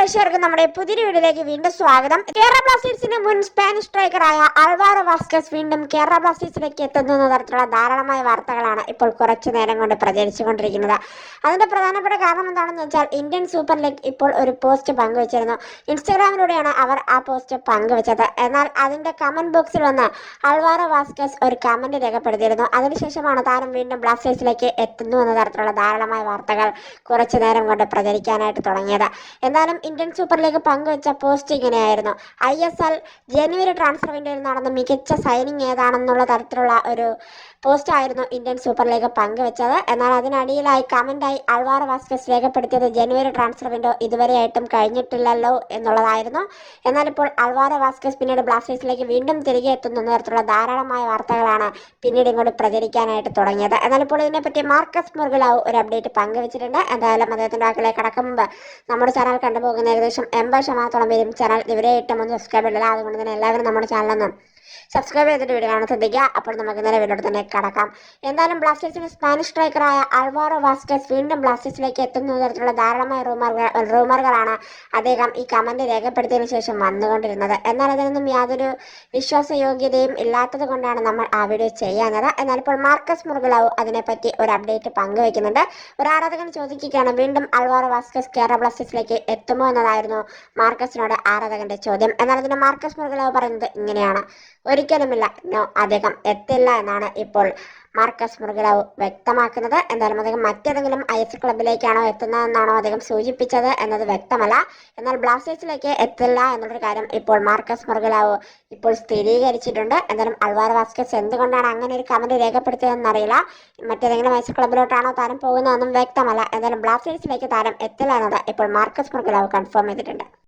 പ്രേക്ഷകർക്ക് നമ്മുടെ പുതിയ വീഡിയോയിലേക്ക് വീണ്ടും സ്വാഗതം. കേരള ബ്ലാസ്റ്റേഴ്സിന്റെ മുൻ സ്പാനിഷ് സ്ട്രൈക്കറായ അൾവാറോ വാസ്കസ് വീണ്ടും കേരള ബ്ലാസ്റ്റേഴ്സിലേക്ക് എത്തുന്നു എന്ന തരത്തിലുള്ള ധാരാളമായ വാർത്തകളാണ് ഇപ്പോൾ കുറച്ചു നേരം കൊണ്ട് പ്രചരിച്ചുകൊണ്ടിരിക്കുന്നത്. അതിന്റെ പ്രധാനപ്പെട്ട കാരണം എന്താണെന്ന് വെച്ചാൽ ഇന്ത്യൻ സൂപ്പർ ലീഗ് ഇപ്പോൾ ഒരു പോസ്റ്റ് പങ്കുവച്ചിരുന്നു. ഇൻസ്റ്റഗ്രാമിലൂടെയാണ് അവർ ആ പോസ്റ്റ് പങ്കുവച്ചത്. എന്നാൽ അതിന്റെ കമന്റ് ബോക്സിൽ വന്ന് അൾവാറോ വാസ്കസ് ഒരു കമന്റ് രേഖപ്പെടുത്തിയിരുന്നു. അതിനുശേഷമാണ് താരം വീണ്ടും ബ്ലാസ്റ്റേഴ്സിലേക്ക് എത്തുന്നു എന്ന തരത്തിലുള്ള ധാരാളമായ വാർത്തകൾ കുറച്ചു നേരം കൊണ്ട് പ്രചരിക്കാനായിട്ട് തുടങ്ങിയത്. എന്തായാലും ഇന്ത്യൻ സൂപ്പർ ലീഗ് പങ്കുവച്ച പോസ്റ്റ് ഇങ്ങനെയായിരുന്നു. ഐ എസ് എൽ ജനുവരി ട്രാൻസ്ഫർ വിൻഡോയിൽ നടന്ന മികച്ച സൈനിങ് ഏതാണെന്നുള്ള തരത്തിലുള്ള ഒരു പോസ്റ്റ് ആയിരുന്നു ഇന്ത്യൻ സൂപ്പർ ലീഗ് പങ്കുവച്ചത്. എന്നാൽ അതിനടിയിലായി കമന്റായി അൾവാർ വാസ്കസ് രേഖപ്പെടുത്തിയത് ജനുവരി ട്രാൻസ്ഫർ വിൻഡോ ഇതുവരെയായിട്ടും കഴിഞ്ഞിട്ടില്ലല്ലോ എന്നുള്ളതായിരുന്നു. എന്നാൽ ഇപ്പോൾ അൾവാർ വാസ്കസ് പിന്നീട് ബ്ലാസ്റ്റേഴ്സിലേക്ക് വീണ്ടും തിരികെ എത്തുന്ന തരത്തിലുള്ള ധാരാളമായ വാർത്തകളാണ് പിന്നീട് ഇങ്ങോട്ട് പ്രചരിക്കാനായിട്ട് തുടങ്ങിയത്. എന്നാൽ ഇപ്പോൾ ഇതിനെപ്പറ്റി മാർക്കസ് മുർഗലാവ് ഒരു അപ്ഡേറ്റ് പങ്കുവച്ചിട്ടുണ്ട്. എന്തായാലും അദ്ദേഹത്തിന്റെ വാക്കിലേക്ക് കടക്കും മുമ്പ് നമ്മുടെ ചാനൽ കണ്ടുപോകുന്ന ഏകദേശം എൺപത് ശതമാനത്തോളം പേരും ചാനൽ ഇവരെ ഒന്ന് സബ്സ്ക്രൈബ് ചെയ്തില്ല അതുകൊണ്ട് തന്നെ എല്ലാവരും നമ്മുടെ ചാനലൊന്നും സബ്സ്ക്രൈബ് ചെയ്തിട്ട് വീഡിയോ കാണാൻ ശ്രദ്ധിക്കുക. അപ്പോൾ നമുക്ക് നേരെ വീഡിയോ തന്നെ കടക്കാം. എന്തായാലും ബ്ലാസ്റ്റേഴ്സിന്റെ സ്പാനിഷ് സ്ട്രൈക്കറായ അൾവാറോ വാസ്റ്റേഴ്സ് വീണ്ടും ബ്ലാസ്റ്റേഴ്സിലേക്ക് എത്തുന്ന തരത്തിലുള്ള ധാരാളമായ റൂമറുകൾ റൂമറുകളാണ് അദ്ദേഹം ഈ കമന്റ് രേഖപ്പെടുത്തിയതിനു ശേഷം വന്നുകൊണ്ടിരുന്നത്. എന്നാൽ അതിനൊന്നും യാതൊരു വിശ്വാസയോഗ്യതയും ഇല്ലാത്തത് കൊണ്ടാണ് നമ്മൾ ആ വീഡിയോ ചെയ്യാഞ്ഞത്. എന്നാൽ ഇപ്പോൾ മാർക്കസ് മുർഗലാവ് അതിനെപ്പറ്റി ഒരു അപ്ഡേറ്റ് പങ്കുവെക്കുന്നുണ്ട് ഒരു ആരാധകൻ ചോദിക്കുകയാണ് വീണ്ടും അൾവാറോ വാസ്കസ് കേരള ബ്ലാസ്റ്റേഴ്സിലേക്ക് എത്തുമോ? എന്നതായിരുന്നു മാർക്കസിനോട് ആരാധകന്റെ ചോദ്യം. എന്നാൽ അതിന് മാർക്കസ് മുർഗലാവ് പറയുന്നത് ഇങ്ങനെയാണ്. ഒരിക്കലുമില്ല. അദ്ദേഹം എത്തില്ല എന്നാണ് ഇപ്പോൾ മാർക്കസ് മുറുകിലാവ് വ്യക്തമാക്കുന്നത്. എന്തായാലും അദ്ദേഹം മറ്റേതെങ്കിലും ഐ എസ് ക്ലബിലേക്കാണോ എത്തുന്നതെന്നാണോ അദ്ദേഹം സൂചിപ്പിച്ചത് എന്നത് വ്യക്തമല്ല. എന്നാൽ ബ്ലാസ്റ്റേഴ്സിലേക്ക് എത്തില്ല എന്നുള്ളൊരു കാര്യം ഇപ്പോൾ മാർക്കസ് മുറുകിലാവ് ഇപ്പോൾ സ്ഥിരീകരിച്ചിട്ടുണ്ട്. എന്തായാലും അൽവാർ വാസ്കസ് എന്തുകൊണ്ടാണ് അങ്ങനെ ഒരു കമന്റ് രേഖപ്പെടുത്തിയതെന്ന് അറിയില്ല മറ്റേതെങ്കിലും ഐ എസ് ക്ലബിലോട്ടാണോ താരം പോകുന്നതെന്നും വ്യക്തമല്ല. എന്തായാലും ബ്ലാസ്റ്റേഴ്സിലേക്ക് താരം എത്തില്ല എന്നത് ഇപ്പോൾ മാർക്കസ് മുറുകിലാവ് കൺഫേം ചെയ്തിട്ടുണ്ട്.